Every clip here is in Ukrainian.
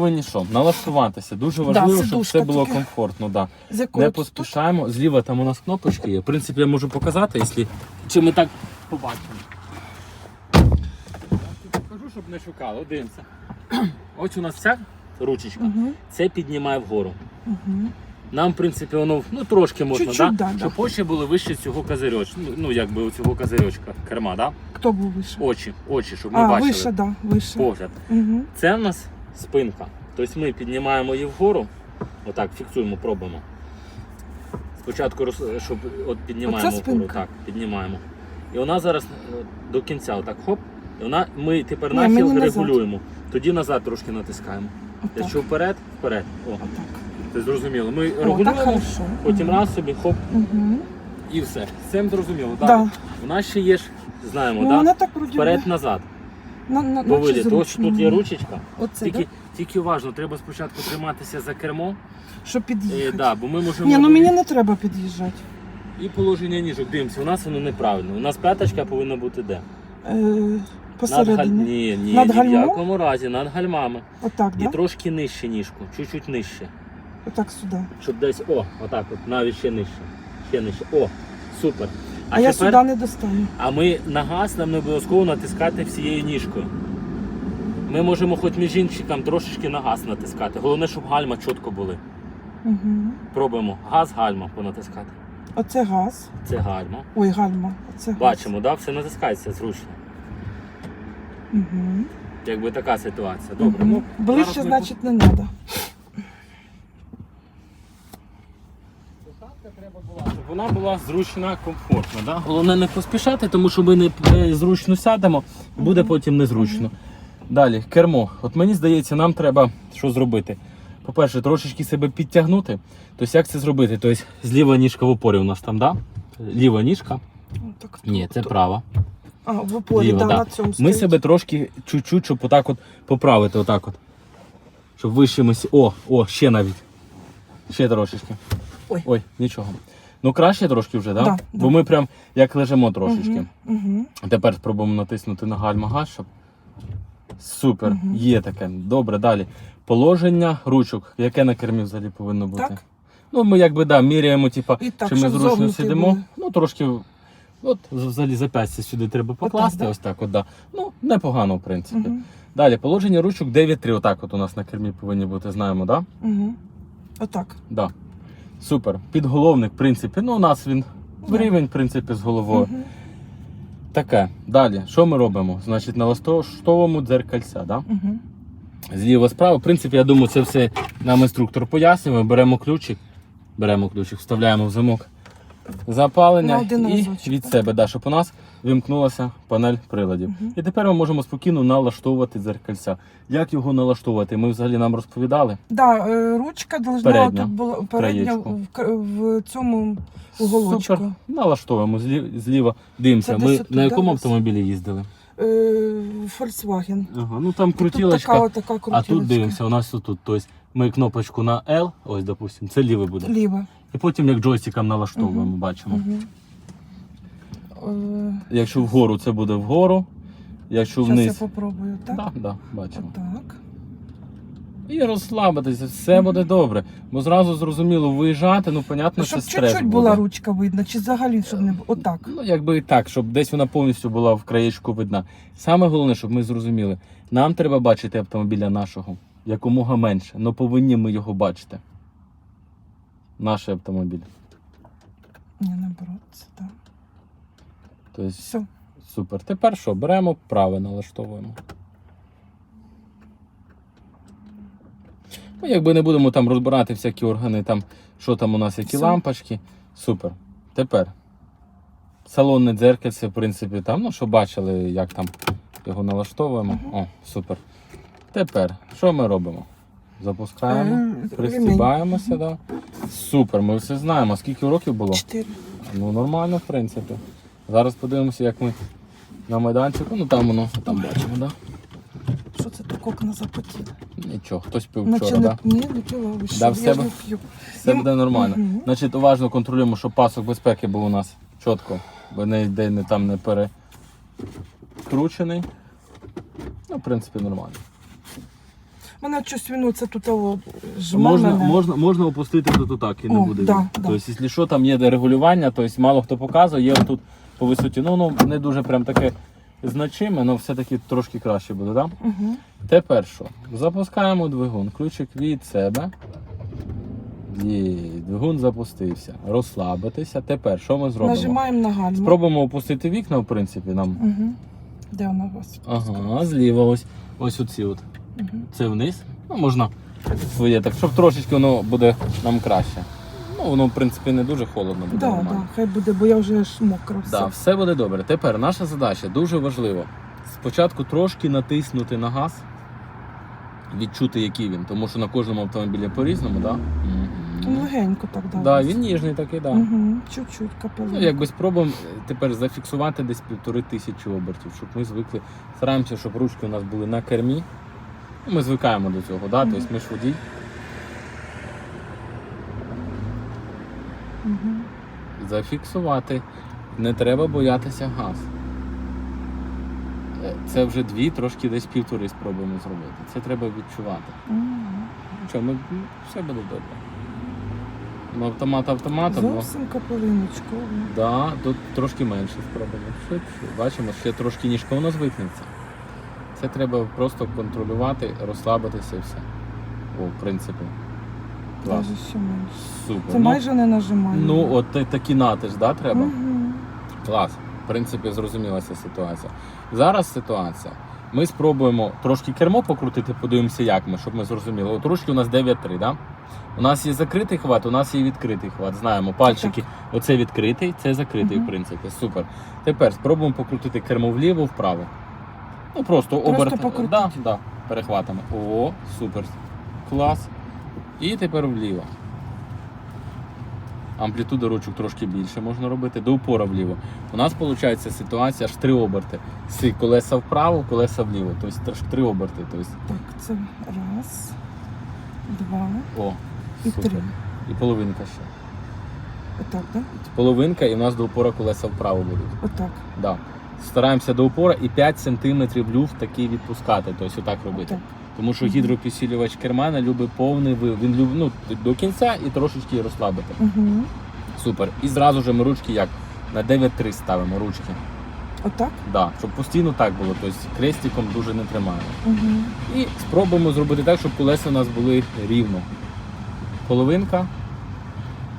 Повинні що? Налаштуватися. Дуже важливо, щоб все було таке. комфортно. Да. Не поспішаємо. Зліва там у нас кнопочки є. В принципі, я можу показати, якщо чи ми так побачимо. Я покажу, щоб не шукали. Дивимося. Ось у нас вся ручечка. Угу. Це піднімає вгору. Угу. Нам, в принципі, воно ну, трошки можна, да? да, щоб да. очі були вище цього козирьочка. Ну, ну якби у цього козирьочка керма, да? Хто був вище? Очі, очі, щоб ми а, бачили вище, да, вище. погляд. Угу. Це в нас спинка. Тобто ми піднімаємо її вгору, отак, фіксуємо, пробуємо. Спочатку, щоб от піднімаємо Оце вгору, спинка? так, піднімаємо. І вона зараз е, до кінця, отак, хоп. І вона, ми тепер Ні, нахил мені назад. регулюємо. Тоді назад трошки натискаємо. Отак. Якщо вперед, вперед. О, це зрозуміло. Ми О, регулюємо, хорошо. потім раз собі, хоп, Угу. і все. З цим зрозуміло. Да. У нас ще є ж, знаємо, Ну, вона так вроді вперед-назад. На, на, По наче. Ось зручно. тут є ручечка. Оце, Тільки, да? тільки уважно, треба спочатку триматися за кермо, Щоб е, під'їхати. да, бо ми можемо Ні, ну мені не треба під'їжджати. і положення ніжок. Дивимося, у нас воно неправильно. У нас п'яточка повинна бути де? Е, Над галь... посередині. Ні, ні, Над ні в якому разі, над гальмами. Отак, І да? трошки нижче ніжку, чуть-чуть нижче. Отак сюди. Щоб десь, о, отак от, навіть ще нижче. Ще нижче. О, супер. А, я сюди не достану. А ми на газ нам не обов'язково натискати всією ніжкою. Ми можемо хоч між іншиком трошечки на газ натискати. Головне, щоб гальма чітко були. Угу. Пробуємо газ, гальма понатискати. Оце газ. Це гальма. Ой, гальма. Оце газ. Бачимо, да? все натискається зручно. Угу. Якби така ситуація. Добре. Ну, Ближче, зараз ми значить, не треба. Щоб вона була зручна, комфортна. Да? Головне не поспішати, тому що ми не зручно сядемо, і буде потім незручно. Далі, кермо. От мені здається, нам треба що зробити. По-перше, трошечки себе підтягнути. Тобто, як це зробити? Тобто, зліва ніжка в опорі у нас там, да? Ліва ніжка. Отак, Ні, це права. А, в опорі, Ліва, да, да. на цьому Ми стоїть. себе трошки чуть-чуть, щоб отак от поправити. Отак от. Щоб вище ми... сі- О, о, ще навіть. Ще трошечки. Ой. Ой, нічого. Ну краще трошки вже, так? Да, Бо да. ми прям як лежимо трошечки. Угу. Угу. Тепер спробуємо натиснути на гальма газ, щоб. Супер, Мгм. є таке. Добре, далі. Положення ручок. Яке на кермі взагалі повинно бути? Так. Ну, ми якби да, міряємо, типа, так, чи ми зручно сидимо. були. Ну, трошки. От взагалі запястя сюди треба покласти, да? ось так, от, да. Ну, непогано, в принципі. Угу. Далі, положення ручок 9-3. Отак от у нас на кермі повинні бути, знаємо, так? Да? Угу. Отак. Да. Супер. Підголовник, в принципі, ну у нас він в рівень, в принципі, з головою. Угу. Таке. Далі, що ми робимо? Значить, на лаштовому дзеркальця, да? Угу. зліва справа. В принципі, я думаю, це все нам інструктор пояснює. Ми беремо ключик, беремо ключик, вставляємо в замок запалення і від себе, да, щоб у нас вимкнулася панель приладів. Мгм. І тепер ми можемо спокійно налаштовувати дзеркальця. Як його налаштовувати? Ми взагалі нам розповідали. Да, е, ручка должна Передня. тут була передня в, в цьому уголочку. Супер. Налаштовуємо злі- зліва. Дивимося, ми отут, на якому автомобілі їздили? Е, Volkswagen. Ага, ну там Тут крутілочка. така, отака А тут дивимося, у нас тут. Тобто ми кнопочку на L, ось, допустимо, це лівий буде. Ліва. І потім як джойстиком налаштовуємо, Мгм. бачимо. Угу. Е, Якщо вгору, це буде вгору. Якщо Зараз я вниз. попробую, так? Да, да, бачимо. Отак. І розслабитися, все буде добре. Бо зразу зрозуміло виїжджати, ну понятно, Ну, щоб стрес чуть-чуть буде. була ручка видно, чи взагалі, щоб не було. Отак. Ну, якби і так, щоб десь вона повністю була в краєчку видна. Саме головне, щоб ми зрозуміли, нам треба бачити автомобіля нашого якомога менше, але повинні ми його бачити. Наш автомобіль. Ні, наоборот, це так. Тобто, Все. супер. Тепер що? Беремо праве, налаштовуємо. Ну, якби не будемо там розбирати всякі органи, там, що там у нас, які Все. лампочки. Супер. Тепер. Салонне дзеркальце, в принципі, там, ну, що бачили, як там його налаштовуємо. О, супер. Тепер, що ми робимо? Запускаємо, Е, пристібаємося, да. Супер, ми все знаємо. Скільки років було? Чотири. Ну, нормально, в принципі. Зараз подивимося, як ми на майданчику. Ну там воно, там бачимо, да? Що це так окна запотіли? Нічого, хтось пив вчора, не, да? ні, не пила, ви що, Да, в я себе? не п'ю. Все буде нормально. Мгм. Значить, уважно контролюємо, щоб пасок безпеки був у нас чітко, бо не йде не там не перекручений. Ну, в принципі, нормально. Мене щось він оце тут жме Можна, мене. можна, можна опустити тут отак і не О, буде. да, видно. да. Тобто, якщо що, там є де регулювання, тобто мало хто показує, є тут по висоті. Ну, ну не дуже прям таке значиме, але все-таки трошки краще буде, так? Угу. Тепер що? Запускаємо двигун. Ключик від себе. Є, двигун запустився. Розслабитися. Тепер що ми зробимо? Нажимаємо на гальму. Спробуємо опустити вікна, в принципі, нам. Угу. Де вона у вас? Ага, зліва ось. Ось оці от. Угу. Це вниз. Ну, можна своє так, щоб трошечки воно буде нам краще. Ну, воно, в принципі, не дуже холодно буде. Да, нормально. да, хай буде, бо я вже аж мокра все. Да, все буде добре. Тепер наша задача дуже важлива. Спочатку трошки натиснути на газ, відчути, який він, тому що на кожному автомобілі по-різному, да? Ну, Легенько так дав. Да, він ніжний такий, да. Угу. Чуть-чуть капелин. Ну, якби спробуємо тепер зафіксувати десь півтори тисячі обертів, щоб ми звикли. Стараємося, щоб ручки у нас були на кермі. Ну, Ми звикаємо до цього, да? Тобто ми ж водій. Угу. Зафіксувати. Не треба боятися газ. Е, Це вже дві, трошки десь півтори спробуємо зробити. Це треба відчувати. Що, ми ну, все буде добре. Ну, автомат автоматом, ну, Зовсім капелиночку. да, тут трошки менше спробуємо. Все. Бачимо, ще трошки ніжка воно звикнеться. Це треба просто контролювати, розслабитися і все. О, в принципі. Клас. Даже ще менше. Супер. Це Ну, майже не нажимаю. ну, от та- такі натиск, да, треба? Угу. Клас. В принципі, зрозуміла ця ситуація. Зараз ситуація. Ми спробуємо трошки кермо покрутити, подивимося, як ми, щоб ми зрозуміли. От ручки у нас 9-3, да? У нас є закритий хват, у нас є відкритий хват. Знаємо, пальчики. Оце відкритий, це закритий, Мгм. в принципі. Супер. Тепер спробуємо покрутити кермо вліво, вправо. Ну просто, Просто оберт. покрутити. Да, да, перехватами. О, супер. Клас. І тепер вліво. Амплітуда ручок трошки більше можна робити, до упора вліво. У нас виходить ситуація аж три оберти. З колеса вправо, колеса вліво. Тобто аж три оберти. Тобто, Так, це раз, два о, і супер. три. І половинка ще. Отак, да? Половинка і в нас до упора колеса вправо будуть. Отак. Да. Стараємося до упора і 5 см люфт такий відпускати, тобто отак робити. Тому що гідропідсилювач кермана любить повний вил. Він любить ну, до кінця і трошечки розслабити. Угу. Супер. І зразу ж ми ручки як? На 9-3 ставимо ручки. Отак? Да, щоб постійно так було, тобто крестиком дуже не тримаємо. Угу. І спробуємо зробити так, щоб колеса у нас були рівно. Половинка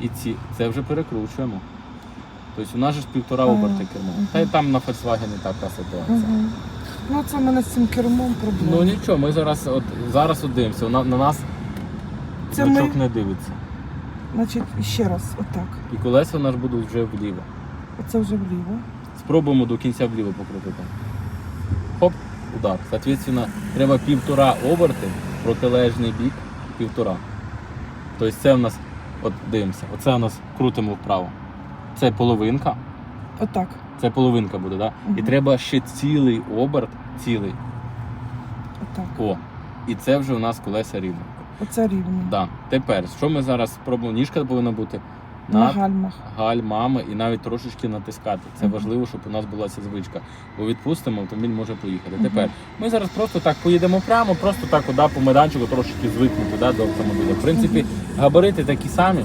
і ці. Це вже перекручуємо. Тобто у нас же ж півтора оберти кермо. Та й там на Volkswagen така ситуація. Ну, це в мене з цим кермом проблема. Ну нічого, ми зараз от зараз от дивимося. На, на нас Це ми- не дивиться. Значить, ще раз, отак. І колеса у нас будуть вже вліво. Оце вже вліво. Спробуємо до кінця вліво покрутити. Хоп, удар. Соответственно, треба півтора оберти, протилежний бік, півтора. Тобто це у нас, от дивимося, оце у нас крутимо вправо. Це половинка, Отак. це половинка буде, да? І треба ще цілий оберт, цілий. Отак. О. І це вже у нас колеса рівно. Оце рівно. Да. Тепер, що ми зараз спробуємо? Ніжка повинна бути На над гальмах. гальмами і навіть трошечки натискати. Це Мгм. важливо, щоб у нас була ця звичка. Бо відпустимо, автомобіль може поїхати. Мгм. Тепер ми зараз просто так поїдемо прямо, просто так да, по майданчику трошечки звикнути да, до автомобіля. В принципі, габарити такі самі,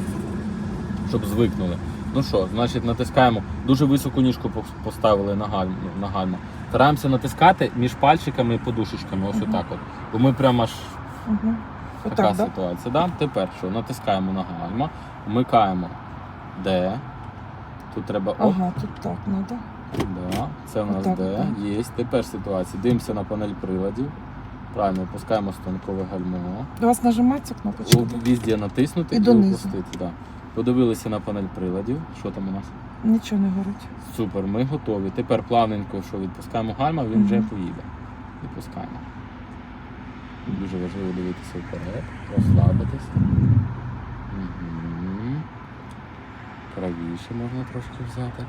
щоб звикнули. Ну що, значить, натискаємо. Дуже високу ніжку поставили на гальму. На гальму. Стараємося натискати між пальчиками і подушечками. Ось отак от. Бо ми прямо аж Угу. така Отак, ситуація. Да? Тепер що? Натискаємо на гальма, вмикаємо Д. Тут треба оп, Ага, тут так треба. да. це в нас Отак, Д. так. Є. Тепер ситуація. Дивимося на панель приладів. Правильно, опускаємо станкове гальмо. У вас нажимається кнопочка? У- Візді натиснути І і, опустити. Да. Подивилися на панель приладів. Що там у нас? Нічого не горить. Супер, ми готові. Тепер плавненько, що відпускаємо гальма, він вже поїде. Відпускаємо. Дуже важливо дивитися вперед, розслабитись. Угу. Правіше можна трошки взяти.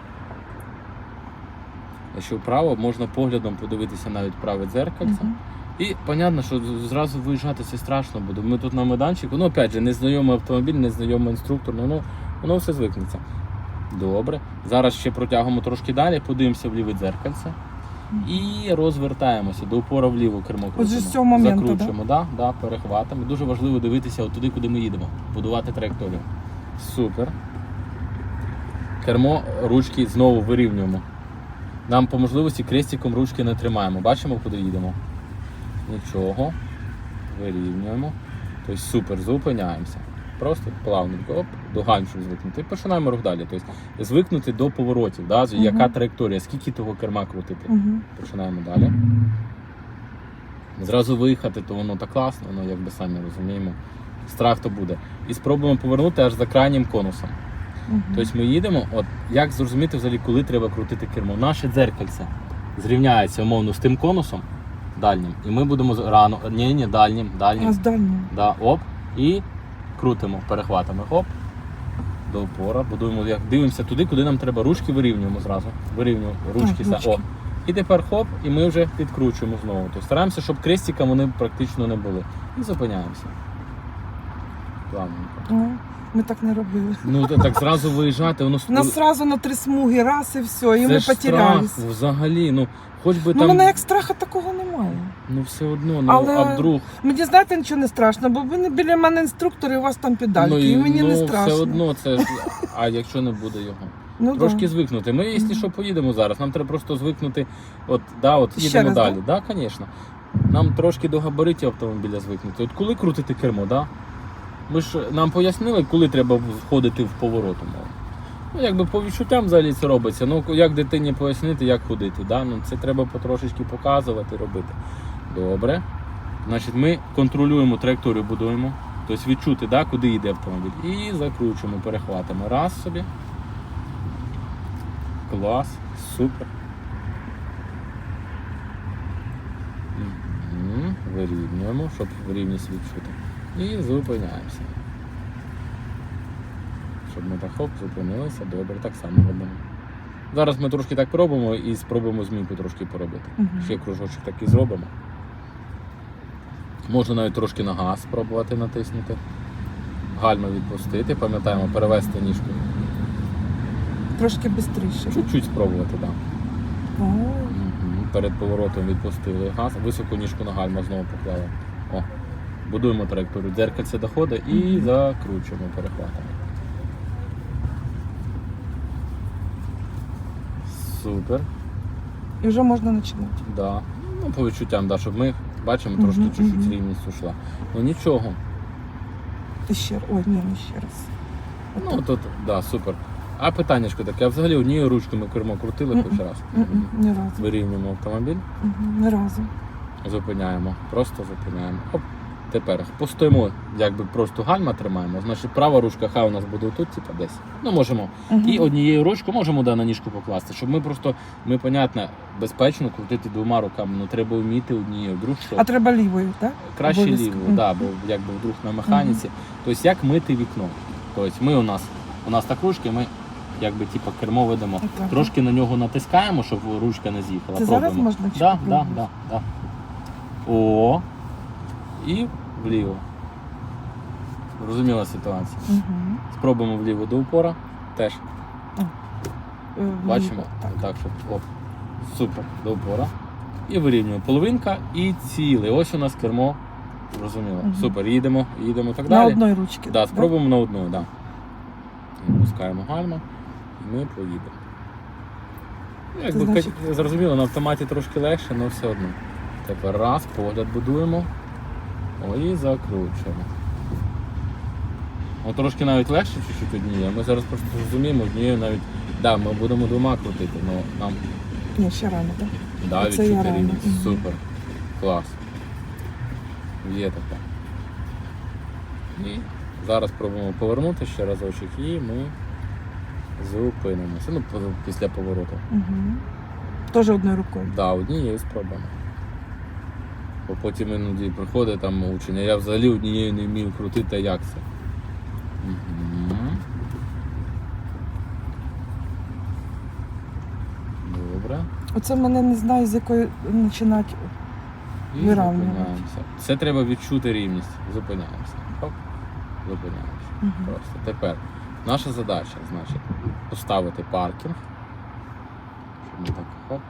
Якщо вправо, можна поглядом подивитися навіть праве дзеркальце. Мгм. І понятно, що зразу виїжджати це страшно буде. Ми тут на майданчику, ну опять же, незнайомий автомобіль, незнайомий інструктор, ну, ну воно все звикнеться. Добре. Зараз ще протягуємо трошки далі, подивимося в ліве дзеркальце. І розвертаємося до упора вліво кермо крутимо. з цього моменту, Закручуємо, да? Да, перехватимо. Дуже важливо дивитися от туди, куди ми їдемо, будувати траєкторію. Супер. Кермо, ручки знову вирівнюємо. Нам по можливості крестиком ручки не тримаємо. Бачимо, куди їдемо? Нічого. Вирівнюємо. Тобто супер, зупиняємося. Просто плавненько, оп, до ганчу звикнути. І починаємо рух далі. Тобто звикнути до поворотів, да? Мгм. яка траєкторія, скільки того керма крутити. Угу. Починаємо далі. Зразу виїхати, то воно так класно, ну як би самі розуміємо. Страх то буде. І спробуємо повернути аж за крайнім конусом. Угу. Тобто ми їдемо, от як зрозуміти взагалі, коли треба крутити кермо. Наше дзеркальце зрівняється умовно з тим конусом дальнім. І ми будемо рано. Ні, ні, дальнім, дальнім. А з дальнім. Да, оп. І крутимо, перехватами. Оп. До опора. Будуємо, як дивимося туди, куди нам треба. Ручки вирівнюємо зразу. Вирівнюємо ручки. Так, ручки. О. І тепер хоп, і ми вже підкручуємо знову. Тобто стараємося, щоб крестиком вони практично не були. І зупиняємося. Плавненько. Ми так не робили. Ну так зразу виїжджати, воно У нас сразу на три смуги, раз і все, і Це ми ж потерялись. страх взагалі. Ну, хоч би Ну, там. мене як страха такого немає. Ну все одно, ну Але- а вдруг. Мені знаєте, нічого не страшно, бо ви біля мене інструктор, і у вас там педальки, ну, і мені ну, не страшно. все одно це. А якщо не буде його? ну, Трошки да. звикнути. Ми, якщо що, поїдемо зараз. Нам треба просто звикнути. От, да, от Ще їдемо раз, далі. Да? Да, звісно. Нам трошки до габаритів автомобіля звикнути. От коли крутити кермо, да? Ми ж нам пояснили, коли треба входити в поворот. умовно. Ну, якби по відчуттям взагалі це робиться. Ну, як дитині пояснити, як ходити. Да? Ну, це треба потрошечки показувати, робити. Добре. Значить, ми контролюємо траєкторію, будуємо. Тобто відчути, да, куди йде автомобіль. І закручуємо, перехватимо. Раз собі. Клас, супер. Вирівнюємо, щоб рівність відчути. І зупиняємося. Щоб ми так хоп, зупинилися, добре, так само робимо. Зараз ми трошки так пробуємо і спробуємо змійку трошки поробити. Мгм. Ще кружочок такий зробимо. Можна навіть трошки на газ спробувати натиснути. Гальма відпустити, пам'ятаємо, перевести ніжку. Трошки швидше. Чуть-чуть спробувати, так. Да. Перед поворотом відпустили газ, високу ніжку на гальма знову поклали. О. Будуємо траєкторію. Дзеркальце доходить і закручуємо перехватом. Супер. І вже можна починати. Да. Ну, по відчуттям, да, щоб ми бачимо, Мгм, трошки чуть-чуть мгм. рівність ушла. Ну нічого. І ще ой, ні, не ще раз. Ну тут, да, супер. А питаннячко таке, а взагалі однією ручкою ми кермо крутили хоч Мгм. раз. Ні разу. Вирівнюємо автомобіль. Мгм, Ні разу. Зупиняємо, просто зупиняємо. Оп. Тепер постоїмо, якби просто гальма тримаємо. Значить, права ручка хай у нас буде тут, типа десь. Ну можемо. Мгм. І однією ручкою можемо да, на ніжку покласти, щоб ми просто, ми, понятно, безпечно крутити двома руками. Ну треба вміти однією. Вдруг що А треба лівою, так? краще лівою, Мгм. да, бо якби вдруг на механіці. Тобто як мити вікно. Тобто ми у нас у нас так ручки, ми якби типа кермо ведемо. Отак. Трошки на нього натискаємо, щоб ручка не з'їхала. Це зараз Пробуємо. можна чи Да, да, да, да. О. І вліво. Розуміла ситуація. Угу. Спробуємо вліво до упора. Теж бачимо. Так. Так, щоб оп. Супер, до упора. І вирівнюємо половинка і ціле. Ось у нас кермо. Зрозуміло. Мгм. Супер, їдемо, їдемо так На далі. одній ручці. Да, спробуємо на одну, да. Відпускаємо гальма і ми поїдемо. Якби значить- зрозуміло, на автоматі трошки легше, але все одно. Тепер раз, погляд будуємо. І закручуємо. О, трошки навіть легше чуть-чуть однією. Ми зараз просто зрозуміємо однією навіть. Да, ми будемо двома крутити, але нам Ні, ще рано, так? да, відчути рано. Супер. Клас. Є таке. І зараз спробуємо повернути ще разочок і ми зупинимося. Ну, після повороту. Угу. Теж одною рукою. Да, однією спробуємо. Бо потім іноді приходить там учення. Я взагалі однією не вмію крутити, а як це. Мгм. Добре. Оце мене не знаю, з якої починати. І Вирівнювати. зупиняємося. Це треба відчути рівність. Зупиняємося. Хоп. Зупиняємося. Угу. Просто. Тепер наша задача, значить, поставити паркінг. Щоб ми так хоп.